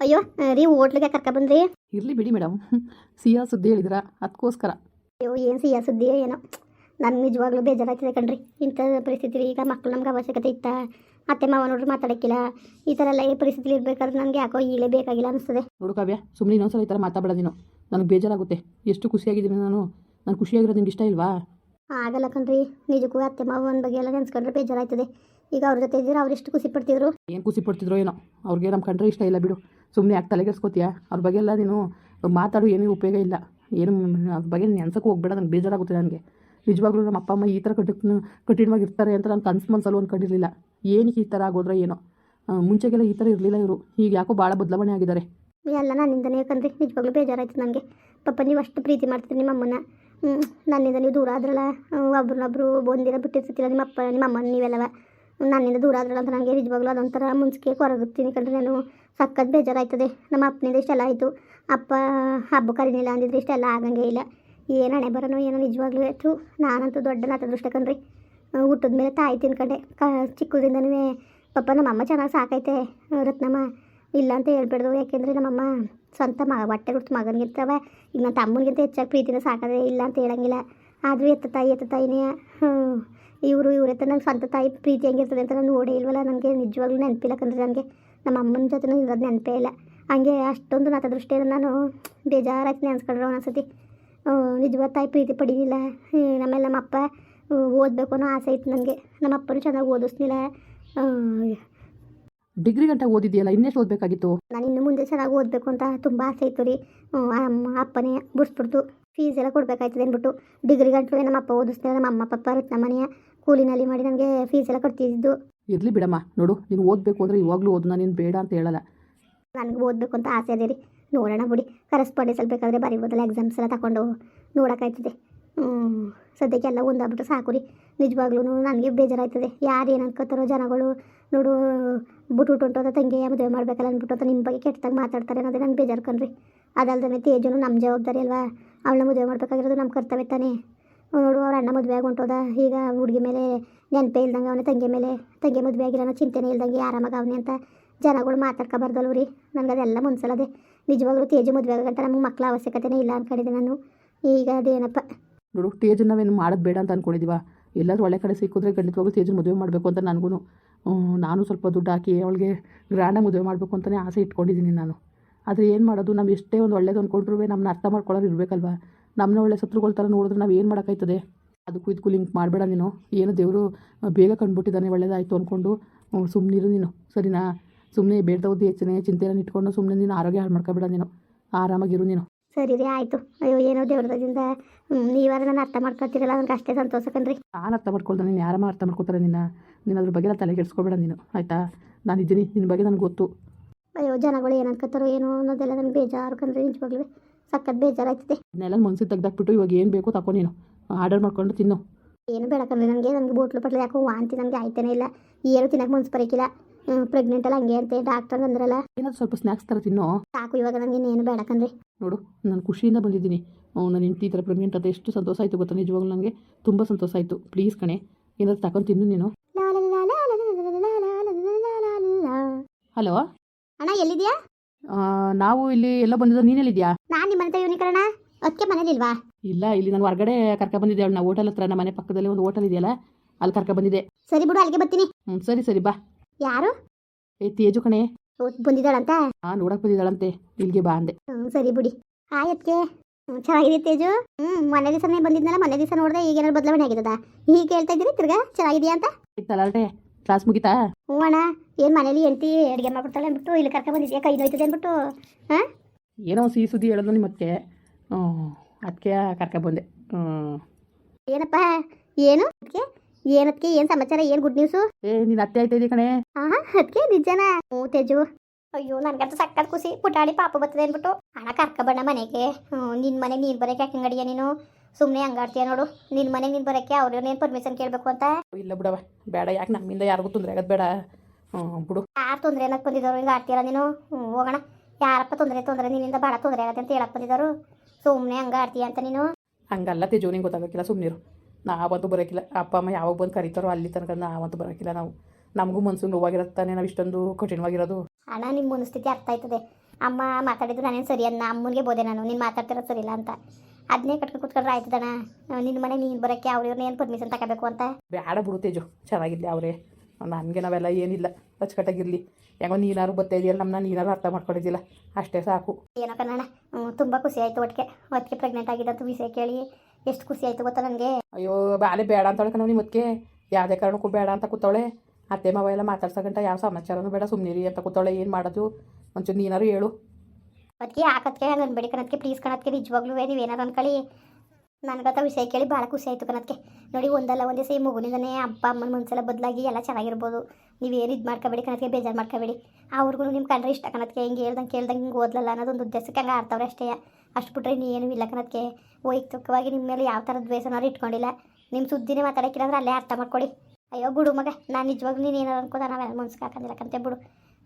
ಅಯ್ಯೋ ರೀ ಹೋಟ್ಲಿಗೆ ಕರ್ಕ ಬಂದ್ರಿ? ಇರ್ಲಿ ಬಿಡಿ ಮೇಡಮ್. ಸಿಯಾ ಸುದ್ದಿ ಹೇಳಿದ್ರ ಅದಕ್ಕೋಸ್ಕರ ಅಯ್ಯೋ ಏನು ಸಿಯಾ ಸುದ್ದಿ ಏನೋ. ನನ್ನ ನಿಜವಾಗ್ಲೂ ಬೇಜಾರಾಗ್ತದೆ ಕಣ್ರಿ. ಇಂಥ ಪರಿಸ್ಥಿತಿ ಈಗ ಮಕ್ಳು ನಮ್ಗೆ ಅವಶ್ಯಕತೆ ಇತ್ತ? ಅತ್ತೆ ಮಾವ ನೋಡ್ರಿ ಮಾತಾಡಕ್ಕಿಲ್ಲ. ಈ ಥರ ಎಲ್ಲ ಪರಿಸ್ಥಿತಿಲಿ ಇರ್ಬೇಕಾದ್ರೆ ನನಗೆ ಯಾಕೋ ಈಗಲೇ ಬೇಕಾಗಿಲ್ಲ ಅನಿಸ್ತದೆ. ನೋಡು ಕಾವ್ಯ ಸುಮ್ಮನೆ ಇನ್ನೊಂದ್ಸಲ ಈ ಥರ ಮಾತಾಡೋದೇನೋ ನೀನು. ನನಗೆ ಬೇಜಾರಾಗುತ್ತೆ. ಎಷ್ಟು ಖುಷಿಯಾಗಿದ್ದೀನಿ ನಾನು. ನಾನು ಖುಷಿಯಾಗಿರೋದು ನಿಮ್ಗೆ ಇಷ್ಟ ಇಲ್ವಾ? ಆಗಲ್ಲ ಕಣ್ರಿ. ನಿಜಕ್ಕೂ ಅತ್ತೆ ಮಾವನ ಬಗ್ಗೆ ಎಲ್ಲ ನೆನ್ಸ್ಕೊಂಡ್ರೆ ಬೇಜಾರಾಯ್ತದೆ. ಈಗ ಅವ್ರ ಜೊತೆ ಇದ್ದೀರಾ ಅವ್ರು ಎಷ್ಟು ಖುಷಿ ಪಡ್ತಿದ್ರು? ಏನು ಖುಷಿ ಪಡ್ತಿದ್ರು ಏನೋ. ಅವ್ರಿಗೆ ನಮ್ಮ ಕಂಡ್ರೆ ಇಷ್ಟ ಇಲ್ಲ ಬಿಡು. ಸುಮ್ಮನೆ ಯಾಕೆ ತಲೆಗೆಡ್ಸ್ಕೊತೀಯ ಅವ್ರ ಬಗ್ಗೆ ಎಲ್ಲ ನೀನು ಮಾತಾಡು, ಏನೂ ಉಪಯೋಗ ಇಲ್ಲ. ಏನು ಅದ್ರ ಬಗ್ಗೆ ನೆನ್ಸಕ್ಕೆ ಹೋಗ್ಬೇಡ ನನಗೆ ಬೇಜಾರಾಗುತ್ತೆ ನನಗೆ. ನಿಜವಾಗ್ಲೂ ನಮ್ಮ ಅಪ್ಪ ಅಮ್ಮ ಈ ಥರ ಕಠಿಣ ಕಠಿಣವಾಗಿರ್ತಾರೆ ಅಂತ ನಾನು ಕನ್ಸು ಮನ್ಸಲ್ಲೂ ಅಂದ್ಕೊಂಡಿರಲಿಲ್ಲ ಏನಕ್ಕೆ ಈ ಥರ ಆಗೋದ್ರೆ ಏನೋ. ಮುಂಚೆಗೆಲ್ಲ ಈ ಥರ ಇರಲಿಲ್ಲ ಇವರು. ಈಗ ಯಾಕೋ ಭಾಳ ಬದಲಾವಣೆ ಆಗಿದ್ದಾರೆ. ಎಲ್ಲ ನನ್ನಿಂದನೇ ಯಾಕಂದ್ರೆ ನಿಜವಾಗ್ಲೂ ಬೇಜಾರಾಯ್ತು ನನಗೆ. ಪಾಪ, ನೀವು ಅಷ್ಟು ಪ್ರೀತಿ ಮಾಡ್ತೀರಿ ನಿಮ್ಮ ಅಮ್ಮನ. ನನ್ನಿಂದ ನೀವು ದೂರ ಆದ್ರಲ್ಲ ಒಬ್ರನ್ನೊಬ್ರು ಬಂದಿರ ಬಿಟ್ಟಿರ್ತಿಲ್ಲ ನಿಮ್ಮ ಅಪ್ಪ, ನಿಮ್ಮ ಅಮ್ಮನ ನೀವೆಲ್ಲವ. ನನ್ನಿಂದ ದೂರ ಆದ್ರಲ್ಲ ಅಂತ ನನಗೆ ನಿಜವಾಗ್ಲೂ ಅದೊಂಥರ ಮುಂಚೆ ಕೊರಗುತ್ತೀನಿ ಕಂಡ್ರೆ ನಾನು. ಸಖತ್ ಬೇಜಾರಾಯ್ತದೆ. ನಮ್ಮ ಅಪ್ಪನಿಂದ ಇಷ್ಟೆಲ್ಲ ಆಯಿತು. ಅಪ್ಪ ಹಬ್ಬ ಕರೀನಿಲ್ಲ ಅಂದಿದ್ರೆ ಇಷ್ಟೆಲ್ಲ ಆಗಂಗೆ ಇಲ್ಲ. ಏನು ಹಣೆ ಬರೋನೋ ಏನೋ ನಿಜವಾಗ್ಲೂ ಹೆಚ್ಚು. ನಾನಂತೂ ದೊಡ್ಡ ನಾತದೃಷ್ಟ ಕಣ್ರಿ ಹುಟ್ಟಿದ ಮೇಲೆ ತಾಯಿ ತಿನ್ಕೊಂಡೆ. ಕ, ಚಿಕ್ಕದಿಂದನೂ ಪಾಪ ನಮ್ಮಮ್ಮ ಚೆನ್ನಾಗಿ ಸಾಕೈತೆ, ರತ್ನಮ್ಮ. ಇಲ್ಲ ಅಂತ ಹೇಳ್ಬಿಡ್ದು. ಯಾಕೆಂದರೆ ನಮ್ಮಮ್ಮ ಸ್ವಂತ ಮಗ ಹೊಟ್ಟೆ ಕೊಡ್ತು ಮಗನಿಗಿರ್ತವೆ ಈಗ ನನ್ನ ತಮ್ಮನಿಗಿಂತ ಹೆಚ್ಚಾಗಿ ಪ್ರೀತಿನ ಸಾಕದೆ ಇಲ್ಲ ಅಂತ ಹೇಳಂಗಿಲ್ಲ. ಆದರೂ ಎತ್ತ ತಾಯಿ, ಎತ್ತ ತಾಯಿನೇ. ಇವರು ಇವರೆತ್ತ ನಂಗೆ ಸ್ವಂತ ತಾಯಿ ಪ್ರೀತಿ ಹೆಂಗಿರ್ತದೆ ಅಂತ ನಾನು ನೋಡೇ ಇಲ್ವಲ್ಲ. ನನಗೆ ನಿಜವಾಗ್ಲೂ ನೆನಪಿಲ್ಲ ಕಂದ್ರೆ ನನಗೆ. ನಮ್ಮ ಅಮ್ಮನ ಜೊತೆನೂ ಇರೋದು ನೆನಪೇ ಇಲ್ಲ. ಹಂಗೆ ಅಷ್ಟೊಂದು ನಾತ ದೃಷ್ಟಿಯನ್ನು ನಾನು ಬೇಜಾರಾಗಿ ನೆನೆಸ್ಕೊಂಡ್ರೆ ಒಂದೊಂದ್ಸತಿ. ನಿಜವಾದ ತಾಯಿ ಪ್ರೀತಿ ಪಡೀಲಿಲ್ಲ. ಆಮೇಲೆ ನಮ್ಮ ಅಪ್ಪ ಓದಬೇಕು ಅನ್ನೋ ಆಸೆ ಇತ್ತು ನನಗೆ. ನಮ್ಮ ಅಪ್ಪನೂ ಚೆನ್ನಾಗಿ ಓದಿಸ್ಲಿಲ್ಲ. ಡಿಗ್ರಿ ಗಂಟೆ ಓದಿದೆಯಲ್ಲ ಇನ್ನೆಷ್ಟು ಓದಬೇಕಾಗಿತ್ತು? ನಾನು ಇನ್ನು ಮುಂದೆ ಚೆನ್ನಾಗಿ ಓದಬೇಕು ಅಂತ ತುಂಬ ಆಸೆ ಇತ್ತು ರೀ. ಅಮ್ಮ ಅಪ್ಪನೇ ಬಿಡಿಸ್ಬಿಡ್ತು ಫೀಸ್ ಎಲ್ಲ ಕೊಡಬೇಕಾಯ್ತದೆ ಅಂದ್ಬಿಟ್ಟು. ಡಿಗ್ರಿ ಗಂಟಲು ನಮ್ಮ ಅಪ್ಪ ಓದಿಸ್ತಾರೆ ನಮ್ಮ ಅಮ್ಮ ಪಪ್ಪ ನಮ್ಮ ಮನೆಯ ಕೂಲಿನಲ್ಲಿ ಮಾಡಿ ನನಗೆ ಫೀಸ್ ಎಲ್ಲ ಕಟ್ತಿದ್ದು ಇರಲಿ ಬಿಡಮ್ಮ. ನೋಡು, ನೀನು ಓದಬೇಕು ಅಂದರೆ ಇವಾಗಲೂ ಓದು ನಾನು ಬೇಡ ಅಂತ ಹೇಳಲ್ಲ. ನನಗೆ ಓದಬೇಕು ಅಂತ ಆಸೆ ಅದೇ ರೀ. ನೋಡೋಣ ಬಿಡಿ. ಕರೆಸ್ಪಾಂಡೆನ್ಸ್ ಬೇಕಾದರೆ ಬರಿಬೋದಲ್ಲ ಎಕ್ಸಾಮ್ಸ್ ಎಲ್ಲ ತಗೊಂಡು ನೋಡೋಕ್ಕಾಯ್ತದೆ ಸದ್ಯಕ್ಕೆ ಎಲ್ಲ ಒಂದಾಗ್ಬಿಟ್ಟು ಸಾಕು ರೀ. ನಿಜವಾಗ್ಲೂ ನನಗೆ ಬೇಜಾರಾಯ್ತದೆ. ಯಾರು ಏನು ಅನ್ಕೋತಾರೋ ಜನಗಳು, ನೋಡು, ಬಿಟ್ಟು ಹೊಂಟೋದ ತಂಗಿ, ಮದುವೆ ಮಾಡ್ಬೇಕಲ್ಲ ಅಂದ್ಬಿಟ್ಟು ಅಂತ ನಿಮ್ಮ ಬಗ್ಗೆ ಕೆಟ್ಟದಾಗ ಮಾತಾಡ್ತಾರೆ ಅನ್ನೋದೇ ನಂಗೆ ಬೇಜಾರು ಕಣ್ರಿ. ಅದಲ್ದೇ ತೇಜನು ನಮ್ಮ ಜವಾಬ್ದಾರಿ ಅಲ್ವಾ? ಅವಳನ್ನ ಮದುವೆ ಮಾಡ್ಬೇಕಾಗಿರೋದು ನಮ್ಮ ಕರ್ತವ್ಯ ತಾನೇ. ನೋಡು ಅವ್ರ ಅಣ್ಣ ಮದುವೆ ಆಗಿ ಈಗ ಹುಡುಗಿ ಮೇಲೆ ನೆನಪೇ ಇಲ್ದಂಗೆ ಅವನ, ತಂಗಿ ಮೇಲೆ, ತಂಗಿ ಮದುವೆ ಆಗಿರೋನ ಚಿಂತೆನೇ ಇಲ್ದಂಗೆ ಆರಾಮಾಗ ಅವನೇ ಅಂತ ಜನಗಳು ಮಾತಾಡ್ಕೊಬಾರ್ದಲ್ವ ರೀ. ನನಗೆ ಅದೆಲ್ಲ ಮುನ್ಸಲದೆ ನಿಜವಾಗ್ಲೂ ತೇಜು ಮದುವೆ ಆಗಂಟ ನಮಗೆ ಮಕ್ಕಳ ಅವಶ್ಯಕತೆನೇ ಇಲ್ಲ ಅಂದ್ಕೊಂಡಿದ್ದೆ ನಾನು. ಈಗ ಅದೇನಪ್ಪ? ನೋಡು, ತೇಜು ನಾವೇನು ಮಾಡೋದು ಬೇಡ ಅಂತ ಅಂದ್ಕೊಂಡಿದ್ದೀವ ಎಲ್ಲರೂ ಒಳ್ಳೆ ಕಡೆ ಸಿಕ್ಕಿದ್ರೆ ಖಂಡಿತವಾಗ್ಲೂ ತೇಜು ಮದುವೆ ಮಾಡಬೇಕು ಅಂತ ನನಗೂ ನಾನು ಸ್ವಲ್ಪ ದುಡ್ಡು ಹಾಕಿ ಅವಳಿಗೆ ಗ್ರ್ಯಾಂಡಾಗಿ ಮದುವೆ ಮಾಡಬೇಕು ಅಂತಲೇ ಆಸೆ ಇಟ್ಕೊಂಡಿದ್ದೀನಿ ನಾನು. ಆದರೆ ಏನು ಮಾಡೋದು? ನಾವು ಎಷ್ಟೇ ಒಂದು ಒಳ್ಳೇದು ಅಂದ್ಕೊಂಡ್ರೂ ನಮ್ಮನ್ನ ಅರ್ಥ ಮಾಡ್ಕೊಳ್ಳೋರು ಇರಬೇಕಲ್ವ? ನಮ್ಮನ್ನ ಒಳ್ಳೆ ಶತ್ರುಗಳ ಥರ ನೋಡಿದ್ರೆ ನಾವು ಏನು ಮಾಡೋಕ್ಕಾಯ್ತದೆ? ಅದಕ್ಕೂ ಇದಕ್ಕೂ ಲಿಂಕ್ ಮಾಡಬೇಡ ನೀನು. ಏನು ದೇವರು ಬೇಗ ಕಂಡುಬಿಟ್ಟಿದ್ದಾನೆ ಒಳ್ಳೇದಾಯಿತು ಅಂದ್ಕೊಂಡು ಸುಮ್ಮನಿರು ನೀನು. ಸರಿನಾ? ಸುಮ್ಮನೆ ಬೇಡ್ದವ್ದು ಯೋಚನೆ ಚಿಂತೆಯನ್ನು ಇಟ್ಕೊಂಡು ಸುಮ್ಮನೆ ನೀನು ಆರೋಗ್ಯ ಹಾಳು ಮಾಡ್ಕೊಬೇಡ ನೀನು. ಆರಾಮಾಗಿರು ನೀನು. ಸರಿ ರೀ ಆಯಿತು. ಅಯ್ಯೋ ಏನೋ ದೇವ್ರದಿಂದ ನೀವಾರ ನಾನು ಅರ್ಥ ಮಾಡ್ಕೊತೀರಲ್ಲ ನನಗೆ ಅಷ್ಟೇ ಸಂತೋಷ ಕಣ್ರಿ. ನಾನು ಅರ್ಥ ಮಾಡ್ಕೊಳ್ದೆ ನೀನು ಯಾರಮ್ಮ ಅರ್ಥ ಮಾಡ್ಕೊತಾರೆ ನಿನ್ನ? ನೀನು ಅದ್ರ ಬಗ್ಗೆ ತಲೆ ಕೆಡಿಸ್ಕೊಬೇಡ ನೀನು ಆಯಿತಾ? ನಾನು ಇದ್ದೀನಿ ನಿನ್ನ ಬಗ್ಗೆ ನನಗೆ ಗೊತ್ತು. ಅಯ್ಯೋ ಜನಗಳು ಏನು ಅನ್ಕೋತಾರೋ ಏನೋ ಅನ್ನೋದೆಲ್ಲ ನನಗೆ ಬೇಜಾರು ಕಣ್ರಿ ನಿಜವಾಗ್ಲೂ. ಸಕ್ಕತ್ ಬೇಜಾರಾಗ್ತಿದೆ ಇದನ್ನೆಲ್ಲ ಮನ್ಸಿಗೆ ತೆಗ್ದಾಕ್ಬಿಟ್ಟು ಇವಾಗ ಏನು ಬೇಕೋ ತಕೋ ನೀನು. ಆರ್ಡರ್ ಮಾಡ್ಕೊಂಡು ತಿನ್ನು. ಏನು ಬೇಡ ಕಣೆ ನನಗೆ ನನಗೆ ಬೋಟ್ಲು ಪಟ್ಲು ಯಾಕೋ ವಾಂತಿ ನನಗೆ ಆಯ್ತಾನೆ ಇಲ್ಲ. ಏನು ತಿನ್ನಕ್ಕೆ ಮನ್ಸು ಬರೀಕಿಲ್ಲ. ಪ್ರೆಗ್ನೆಂಟ್ ಅಲ್ಲ ಹಂಗೆ ಅಂತೆ ಡಾಕ್ಟರ್ ಅಂದ್ರಲ್ಲ ಏನಾದ್ರು ಸ್ವಲ್ಪ ಸ್ನಾಕ್ಸ್ ತರ ತಿನ್ನು? ಸಾಕು ಇವಾಗ ನನಗೆ ಏನು ಬೇಡ ನೋಡು ನಾನು ಖುಷಿಯಿಂದ ಬಂದಿದ್ದೀನಿ. ನಾನು ಹೆಂಡತಿ ಈ ಥರ ಪ್ರೆಗ್ನೆಂಟ್ ಅಂತ ಎಷ್ಟು ಸಂತೋಷ ಆಯಿತು ಗೊತ್ತಾ? ನಿಜವಾಗ್ಲೂ ನನಗೆ ತುಂಬ ಸಂತೋಷ ಆಯಿತು. ಪ್ಲೀಸ್ ಕಣೆ ಏನಾದ್ರು ತಗೊಂಡು ತಿನ್ನು ನೀನು. ಹಲೋ ಅಣ್ಣ ಎಲ್ಲಿದೆಯಾ? ನಾವು ಇಲ್ಲಿ ಎಲ್ಲ ಬಂದಿದ್ದು ನೀನೆಲ್ಲಿದ್ಯಾ ನಾನು ನಿಮ್ಮ ಮನೆ ಯೂನಿಕರಣ ಅದಕ್ಕೆ ಮನೇಲಿಲ್ವಾ ಇಲ್ಲ ಇಲ್ಲಿ ನಾನು ಹೊರಗಡೆ ಕರ್ಕ ಬಂದಿದ್ದೆ ಅವಳನ್ನ ಹೋಟೆಲ್ ಹತ್ರ ನಮ್ಮ ಮನೆ ಪಕ್ಕದಲ್ಲಿ ಒಂದು ಹೋಟೆಲ್ ಇದೆಯಲ್ಲ ಅಲ್ಲಿ ಕರ್ಕ ಬಂದಿದ್ದೆ. ಸರಿ ಬಿಡು ಅಲ್ಲಿಗೆ ಬರ್ತೀನಿ. ಹ್ಞೂ ಸರಿ ಸರಿ ಬಾ. ಯಾರು? ಏ ತೇಜು ಕಣೆ. ಬಂದಿದ್ದಾಳಂತ? ಹಾ ನೋಡಕ್ ಬಂದಿದ್ದಾಳಂತೆ. ಇಲ್ಲಿಗೆ ಬಾ ಅಂದೆ. ಹ್ಞೂ ಸರಿ ಬಿಡಿ. ಆಯತ್ಕೆ ಚೆನ್ನಾಗಿದೆ ತೇಜು? ಹ್ಞೂ ಮೊನ್ನೆ ದಿವಸನೇ ಬಂದಿದ್ನಲ್ಲ ಮನೆ ದಿವಸ ನೋಡಿದೆ ಈಗ ಏನಾದ್ರು ಬದಲಾವಣೆ ಆಗಿದ್ದದ ಈಗ ಹೇಳ್ತಾ ಇದ್ದೀರಿ ತಿರ್ಗಾ? ಚೆನ್ನಾಗಿದೆಯಾ ಅಂತ? ಇತ್ತಲ್ಲ ಕ್ಲಾಸ್ ಮುಗಿತಾ? ಹ್ಞೂ ಅಣ್ಣ ಏನು ಮನೇಲಿ ಎಂತಿ ಅಡುಗೆ ಮಾಡ್ಬಿಡ್ತಾಳೆ ಅಂದ್ಬಿಟ್ಟು ಇಲ್ಲಿ ಕರ್ಕೊಂಡ್ ಬಂದಿದ್ಯಾ? ಕೈ ನೋಯ್ತದೆ ಅಂದ್ಬಿಟ್ಟು ಹಾಂ? ಏನೋ ಸಿಹಿ ಸುದ್ದಿ ಹೇಳೋದು ನಿಮ್ಮ ಮತ್ತೆ ಅದಕ್ಕೆ ಕರ್ಕ ಬಂದೆ. ಹ್ಮ್. ಏನಪ್ಪ? ಏನು? ಅದಕ್ಕೆ ಏನದಕ್ಕೆ ಏನು ಸಮಾಚಾರ? ಏನು ಗುಡ್ ನ್ಯೂಸು ಏ ನೀನು ಅತ್ತೆ ಆಯ್ತಾ ಕಣೆ? ಹಾಂ ಅದಕ್ಕೆ ನಿಜನಾ? ಹ್ಞೂ ತೇಜು. ಅಯ್ಯೋ ನನಗಂತೂ ಸಕ್ಕತ್ ಖುಷಿ. ಪುಟಾಣಿ ಪಾಪ ಬರ್ತದೆ ಅಂದ್ಬಿಟ್ಟು. ಹಣ ಕರ್ಕೊಬಣ್ಣ ಮನೆಗೆ. ಹ್ಞೂ ನಿನ್ನ ಮನೆ ನೀನು ಬರೋಕೆ ಹಾಕಂಗಡಿಯ ನೀನು? ಸುಮ್ಮನೆ ಹಂಗಾಡ್ತೀಯ ನೋಡು. ನಿನ್ನ ಮನೆಗೆ ನೀನು ಬರೋಕ್ಕೆ ಅವ್ರೇನೇನು ಪರ್ಮಿಷನ್ ಕೇಳಬೇಕು ಅಂತ. ಇಲ್ಲ ಬಿಡವ ಬೇಡ ಯಾಕೆ ನಮ್ಮಿಂದ ಯಾರಿಗೂ ತೊಂದರೆ ಆಗೋದು ಬೇಡ. ಹ್ಞೂ ಬಿಡು. ಯಾರು ತೊಂದರೆ ಅನ್ನಕ್ಕೆ ಬಂದಿದ್ರು ಹಿಂಗೆ ಆಡ್ತೀರ ನೀನು? ಹ್ಞೂ ಹೋಗೋಣ. ಯಾರಪ್ಪ ತೊಂದರೆ ತೊಂದರೆ ನಿನ್ನಿಂದ ಭಾಳ ತೊಂದರೆ ಆಗತ್ತೆ ಅಂತ ಹೇಳಕ್ಕೆ ಬಂದಿದ್ದವರು. ಸುಮ್ಮನೆ ಹಂಗ ಆಡ್ತೀಯ ಅಂತ ನೀನು? ಹಂಗಲ್ಲ ತೇಜು ಗೊತ್ತಾಗಬೇಕಿಲ್ಲ ಗೊತ್ತಾಗಕ್ಕಿಲ್ಲ ಸುಮ್ಮನಿರು ನಾವಂತೂ ಬರೋಕ್ಕಿಲ್ಲ ಅಪ್ಪ ಅಮ್ಮ ಯಾವಾಗ ಬಂದು ಕರೀತಾರೋ ಅಲ್ಲಿ ತನಕ ನಾವಂತೂ ಬರೋಕ್ಕಿಲ್ಲ ನಾವು. ನಮಗೂ ಮನ್ಸು ನೋವಾಗಿರತ್ತಾನೆ ನಾವು ಇಷ್ಟೊಂದು ಕಠಿಣವಾಗಿರೋದು. ಅಣ್ಣ ನಿಮ್ಮ ಮನಸ್ಥಿತಿ ಅರ್ಥ ಆಯ್ತದೆ. ಅಮ್ಮ ಮಾತಾಡಿದ್ದು ನಾನೇನು ಸರಿ ಅನ್ನ? ಅಮ್ಮನಿಗೆ ಬೋದೆ ನಾನು ನೀನು ಮಾತಾಡ್ತಿರೋ ಸರಿ ಇಲ್ಲ ಅಂತ. ಅದನ್ನೇ ಕಟ್ಕೊಂಡು ಕೂತ್ಕೊಂಡ್ರೆ ಆಯ್ತದಣ ನಿನ್ನ ಮನೆ ನೀನು ಬರೋಕ್ಕೆ ಅವ್ರು ಇವ್ರನ್ನ ಏನು ಪರ್ಮಿಷನ್ ತಗೋಬೇಕು ಅಂತ? ಬೇಡ ಬಿಡು ತೇಜು ಚೆನ್ನಾಗಿರಲಿ ಅವರೇ. ನನಗೆ ನಾವೆಲ್ಲ ಏನಿಲ್ಲ ಅಚ್ಚುಕಟ್ಟಾಗಿರಲಿ. ಹೆಂಗೋ ನೀನಾರು ಬರ್ತಾ ಇದೆಯಲ್ಲ ನಮ್ಮನ್ನ ನೀನಾರು ಅರ್ಥ ಮಾಡ್ಕೊಂಡಿದ್ದಿಲ್ಲ. ಅಷ್ಟೇ ಸಾಕು. ಏನಪ್ಪ ಕನ್ನಡ ತುಂಬ ಖುಷಿ ಆಯಿತು ಒಟ್ಟಿಗೆ. ಒಟ್ಟಿಗೆ ಪ್ರೆಗ್ನೆಂಟ್ ಆಗಿದ್ದಂತ ವಿಷಯ ಕೇಳಿ ಎಷ್ಟು ಖುಷಿ ಆಯಿತು ಗೊತ್ತಾ ನನಗೆ? ಅಯ್ಯೋ ಬಾಳೆ ಬೇಡ ಅಂತವಳೆ ನಿಮ್ಮ ಮತ್ತೆ ಯಾವುದೇ ಕಾರಣಕ್ಕೂ ಬೇಡ ಅಂತ ಕೂತವಳೆ. ಅತ್ತೆ ಮಾವ ಎಲ್ಲ ಮಾತಾಡ್ಸಕಂಟ ಯಾವ ಸಮಾಚಾರನೂ ಬೇಡ ಸುಮ್ಮನಿರಿ ಅಂತ ಕೂತವಳೆ. ಏನು ಮಾಡೋದು? ಒಂಚೂರು ನೀನಾರು ಹೇಳು. ಅದಕ್ಕೆ ಹಾಕತ್ಕೆ ಹಂಗೆ ಅನ್ಬೇಡಿ ಕಣದಕ್ಕೆ ಪ್ಲೀಸ್ ಕಣದಕ್ಕೆ ನಿಜವಾಗ್ಲೂ ನೀವು ಏನಾರು ಅನ್ಕೊಳ್ಳಿ. ನನಗತ್ತ ವಿಷಯ ಕೇಳಿ ಭಾಳ ಖುಷಿ ಆಯಿತು ಕಣದಕ್ಕೆ ನೋಡಿ, ಒಂದಲ್ಲ, ಒಂದೇ ಸೇ ಮಗುನಿಂದನೇ ಅಪ್ಪ, ಅಮ್ಮನ ಮನಸ್ಸೆಲ್ಲ ಬದಲಾಗಿ ಎಲ್ಲ ಚೆನ್ನಾಗಿರ್ಬೋದು. ನೀವೇನು ಇದು ಮಾಡ್ಕೋಬೇಡಿ ಕಣದಕ್ಕೆ ಬೇಜಾರು ಮಾಡ್ಕೋಬೇಡಿ. ಅವ್ರಿಗೂ ನಿಮ್ಮ ಕಂಡ್ರೆ ಇಷ್ಟ ಕಣದಕ್ಕೆ ಹಿಂಗೆ ಹೇಳ್ದಂಗೆ ಕೇಳ್ದಂಗೆ ಹಿಂಗೆ ಓದ್ಲಲ್ಲ ಅನ್ನೋದೊಂದು ಉದ್ದೇಶಕ್ಕೆ ಹಂಗೆ ಆಡ್ತಾವ್ರೆ ಅಷ್ಟೇ. ಅಷ್ಟು ಬಿಟ್ರೆ ಇನ್ನೇನು ಇಲ್ಲ ಕಣದಕ್ಕೆ ವೈಯಕ್ತಿಕವಾಗಿ ನಿಮ್ಮ ಮೇಲೆ ಯಾವ ಥರದ ದ್ವೇಷನಾರು ಇಟ್ಕೊಂಡಿಲ್ಲ. ನಿಮ್ಮ ಸುದ್ದಿನೇ ಮಾತಾಡೋಕ್ಕಿಲ್ಲ ಅಂದ್ರೆ ಅಲ್ಲೇ ಅರ್ಥ ಮಾಡ್ಕೊಡಿ ಅಯ್ಯೋ ಗುಡು ಮಗ, ನಾನು ನಿಜವಾಗ್ಲೂ ನೀನು ಏನಾರು ಅನ್ಕೋದ ನಾವೆಲ್ಲ ಹಾಕೋದಿಲ್ಲ ಕಂತೆ ಬಿಡು.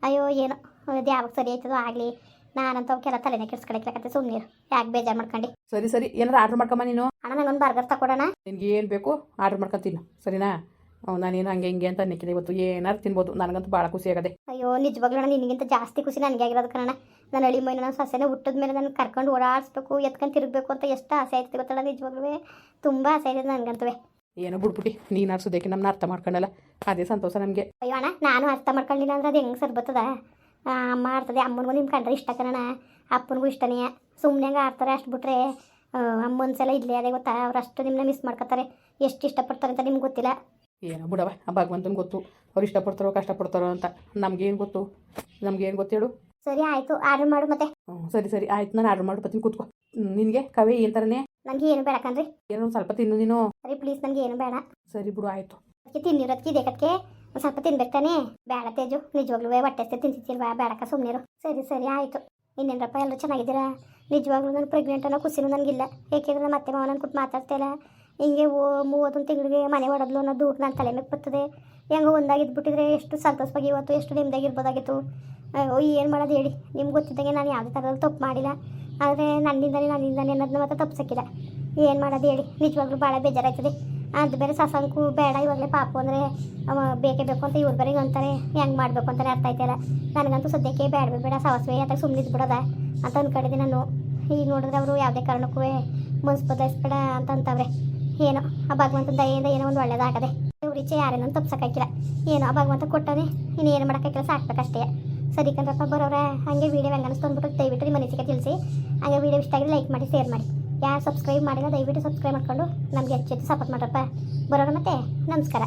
ಅಯ್ಯೋ, ಏನೋ, ಅದು ಯಾವಾಗ ಸರಿ ಆಯ್ತದೋ ಆಗಲಿ. ನಾನಂತ ಅವಕ್ಕೆಲ್ಲ ತಲೆನೇ ಕೆಡ್ಸ್ಕೊಳಕ್ಲಕತ್ತೆ ಸುಮ್ಮನಿರು ಯಾಕೆ ಬೇಜಾರು ಮಾಡ್ಕೊಂಡು? ಸರಿ ಸರಿ. ಏನಾರ ಆರ್ಡ್ರ್ ಮಾಡ್ಕೊಂಬ ನೀನು. ಅಣ್ಣ ನಂಗೊಂದು ಬರ್ಗರ್ ತಗೊಡೋಣ ನಿನ್ಗೆ ಏನು ಬೇಕು ಆರ್ಡ್ರ್ ಮಾಡ್ಕೊತೀನಿ. ಸರಿನಾ? ನಾನು ನಾನೇನು ಹಂಗೆ ಹಿಂಗೆ ಅಂತ ಅನ್ನಕ್ಕಿದೆ ಇವತ್ತು. ಏನಾರು ತಿನ್ಬೋದು. ನನಗಂತೂ ಭಾಳ ಖುಷಿ ಆಗದೆ. ಅಯ್ಯೋ ನಿಜವಾಗ್ಲೂ ಅಣ್ಣ ನಿನಗಿಂತ ಜಾಸ್ತಿ ಖುಷಿ ನನಗೆ ಆಗಿರೋದು ಕಣ ನಾನು ಅಳಿ ಮೈನ ನಾನು ಸೊಸೆನೇ ಹುಟ್ಟದ ಮೇಲೆ ನಾನು ಕರ್ಕೊಂಡು ಓಡಾಡಿಸ್ಬೇಕು ಎತ್ಕೊಂಡು ತಿರುಗಬೇಕು ಅಂತ ಎಷ್ಟು ಆಸೆ ಆಯ್ತು ಗೊತ್ತಲ್ಲ ನಿಜವಾಗ್ಲೂ ತುಂಬ ಆಸೆ ಆಯ್ತದೆ ನನಗಂತವೆ. ಏನೋ ಬಿಡ್ಬಿಟ್ಟು ನೀನು ಅರ್ಸೋದಕ್ಕೆ ನಮ್ಮನ್ನ ಅರ್ಥ ಮಾಡ್ಕೊಂಡಲ್ಲ. ಅದೇ ಸಂತೋಷ ನಮಗೆ. ಅಯ್ಯೋ ಅಣ್ಣ ನಾನು ಅರ್ಥ ಮಾಡ್ಕೊಂಡಿಲ್ಲ ಅಂದ್ರೆ ಅದು ಹೆಂಗೆ ಸರ್ ಬರ್ತದ? ಅಮ್ಮ ಆಡ್ತದೆ ಅಮ್ಮನಿಗೂ ನಿಮ್ಮ ಕಂಡ್ರೆ ಇಷ್ಟ ಕಣ ಅಪ್ಪನಿಗೂ ಇಷ್ಟನೇ. ಸುಮ್ಮನೆ ಆಡ್ತಾರೆ ಅಷ್ಟು ಬಿಟ್ರೆ ಅಮ್ಮನ ಸಲ ಇಲ್ಲೇ ಅದೇ ಗೊತ್ತಾ. ಅವ್ರು ಅಷ್ಟು ನಿಮ್ಮನ್ನ ಮಿಸ್ ಮಾಡ್ಕೊತಾರೆ. ಎಷ್ಟು ಇಷ್ಟಪಡ್ತಾರೆ ಅಂತ ನಿಮ್ಗೆ ಗೊತ್ತಿಲ್ಲ. ಏನೋ ಬಿಡವ ಆ ಭಗವಂತನ ಗೊತ್ತು. ಅವ್ರು ಇಷ್ಟಪಡ್ತಾರೋ ಕಷ್ಟಪಡ್ತಾರೋ ಅಂತ. ನಮ್ಗೇನು ಗೊತ್ತು? ನಮ್ಗೇನು ಗೊತ್ತೇಳು ಸರಿ ಆಯಿತು. ಆರ್ಡರ್ ಮಾಡು ಮತ್ತೆ. ಹ್ಞೂ ಸರಿ ಸರಿ. ಆಯ್ತು ನಾನು ಆರ್ಡರ್ ಮಾಡ್ಬಿಡ್ತೀನಿ. ಕೂತ್ಕೋ. ನಿನಗೆ ಕವಿ ಏನು ಥರನೇ ನನಗೆ ಏನು ಬೇಡ ಕಣ್ರಿ. ಏನೋ ಸ್ವಲ್ಪ ತಿನ್ನು ನೀನು. ಸರಿ ಪ್ಲೀಸ್ ನನಗೆ ಏನು ಬೇಡ. ಸರಿ ಬಿಡು ಆಯಿತು. ಅದಕ್ಕೆ ತಿನ್ನಿರೋದಕ್ಕೆ ಇದಕ್ಕೆ ಸ್ವಲ್ಪ ತಿನ್ಬೇಕು ತಾನೆ ಬೇಡ ತೇಜು, ನಿಜವಾಗ್ಲೂ ಹೊಟ್ಟೆ ತಿಂತಿಲ್ವಾ ಬೇಡಕ್ಕ ಸುಮ್ಮನಿರು ಸರಿ ಸರಿ, ಆಯಿತು. ಇನ್ನೇನಪ್ಪ ಎಲ್ಲರೂ ಚೆನ್ನಾಗಿದ್ದೀರಾ? ನಿಜವಾಗ್ಲೂ ನಾನು ಪ್ರೆಗ್ನೆಂಟ್ ಅನ್ನೋ ಖುಷಿನೂ ನನಗಿಲ್ಲ. ಏಕೆಂದ್ರೆ ಮತ್ತೆ ಮಾವನ ಕುಟ್ಟು ಮಾತಾಡ್ತಾ ಇಲ್ಲ. ಹಿಂಗೆ ಓ ಮೂವತ್ತೊಂದು ತಿಂಗಳಿಗೆ ಮನೆ ಒಡದ್ಲು ಅನ್ನೋ ದೂರ ನನ್ನ ತಲೆ ಮೇಲೆ ಬರ್ತದೆ. ಹೆಂಗೋ ಒಂದಾಗಿದ್ಬಿಟ್ಟಿದ್ರೆ ಎಷ್ಟು ಸಂತೋಷವಾಗಿ ಇವತ್ತು, ಎಷ್ಟು ನೆಮ್ಮದಾಗಿರ್ಬೋದಾಗಿತ್ತು ಅಯ್ಯೋ, ಏನು ಮಾಡೋದು ಹೇಳಿ. ನಿಮ್ಗೆ ಗೊತ್ತಿದ್ದಂಗೆ ನಾನು ಯಾವುದೇ ಥರದಲ್ಲಿ ತಪ್ಪು ಮಾಡಿಲ್ಲ. ಆದರೆ ನನ್ನಿಂದನೇ ನನ್ನಿಂದನೇ ಅನ್ನೋದನ್ನ ಮಾತ್ರ ತಪ್ಪಿಸೋಕ್ಕಿಲ್ಲ ಏನು ಮಾಡೋದು ಹೇಳಿ. ನಿಜವಾಗ್ಲೂ ಭಾಳ ಬೇಜಾರಾಯ್ತದೆ. ಅದು ಬೇರೆ ಸಸಂಕು ಬೇಡ, ಇವಾಗಲೇ ಪಾಪು ಅಂದರೆ ಅವ ಬೇಕೇ ಬೇಕು ಅಂತ ಇವ್ರು ಬರೀ ಅಂತಾರೆ. ಹೆಂಗೆ ಮಾಡಬೇಕು ಅಂತಾರೆ ಅರ್ಥ ಆಯ್ತಲ್ಲ ನನಗಂತೂ ಸದ್ಯಕ್ಕೆ ಬೇಡ ಬೇಡ ಸವಸ್ವೆ ಅಂತ ಸುಮ್ಮನೆ ಇದ್ಬಿಡೋದ ಅಂತ ಅಂದ್ಕೊಂಡಿದ್ದೆ ನಾನು. ಈಗ ನೋಡಿದ್ರೆ ಅವರು ಯಾವುದೇ ಕಾರಣಕ್ಕೂ ಮನ್ಸು ಬದಲಾಯಿಸ್ಬೇಡ ಅಂತ ಅಂತವ್ರೆ. ಏನೋ, ಆ ಭಗವಂತ ದಯೆಯಿಂದ ಏನೋ ಒಂದು ಒಳ್ಳೇದಾಗದೆ ಇವ್ರ ಇಚ್ಛೆ ಯಾರೇನೋ ತಪ್ಸಕ್ಕಾಗಿಲ್ಲ ಏನೋ, ಆ ಭಗವಂತ ಕೊಟ್ಟಾನೆ ಇನ್ನೇನು ಮಾಡೋಕ್ಕಾಗಿಲ್ಲ ಸಾಕ್ಬೇಕಷ್ಟೇ. ಸರಿ ಕಣ್ರಪ್ಪ ಬರೋರೆ ಹಾಗೆ ವೀಡಿಯೋ ಹೆಂಗೆ ಅನಿಸ್ತು ಅಂದ್ಬಿಟ್ಟು ದಯವಿಟ್ಟು ನಿಮ್ಮ ಮನಸ್ಸಿಗೆ ತಿಳಿಸಿ. ಹಾಗೆ ವೀಡಿಯೋ ಇಷ್ಟ ಆಗಿದ್ರೆ ಲೈಕ್ ಮಾಡಿ ಶೇರ್ ಮಾಡಿ. ಯಾರು ಸಬ್ಸ್ಕ್ರೈಬ್ ಮಾಡಿಲ್ಲ ದಯವಿಟ್ಟು ಸಬ್ಸ್ಕ್ರೈಬ್ ಮಾಡ್ಕೊಂಡು ನಮಗೆ ಹೆಚ್ಚು ಹೆಚ್ಚು ಸಪೋರ್ಟ್ ಮಾಡ್ರಪ್ಪ. ಬರೋಣ ಮತ್ತೆ. ನಮಸ್ಕಾರ.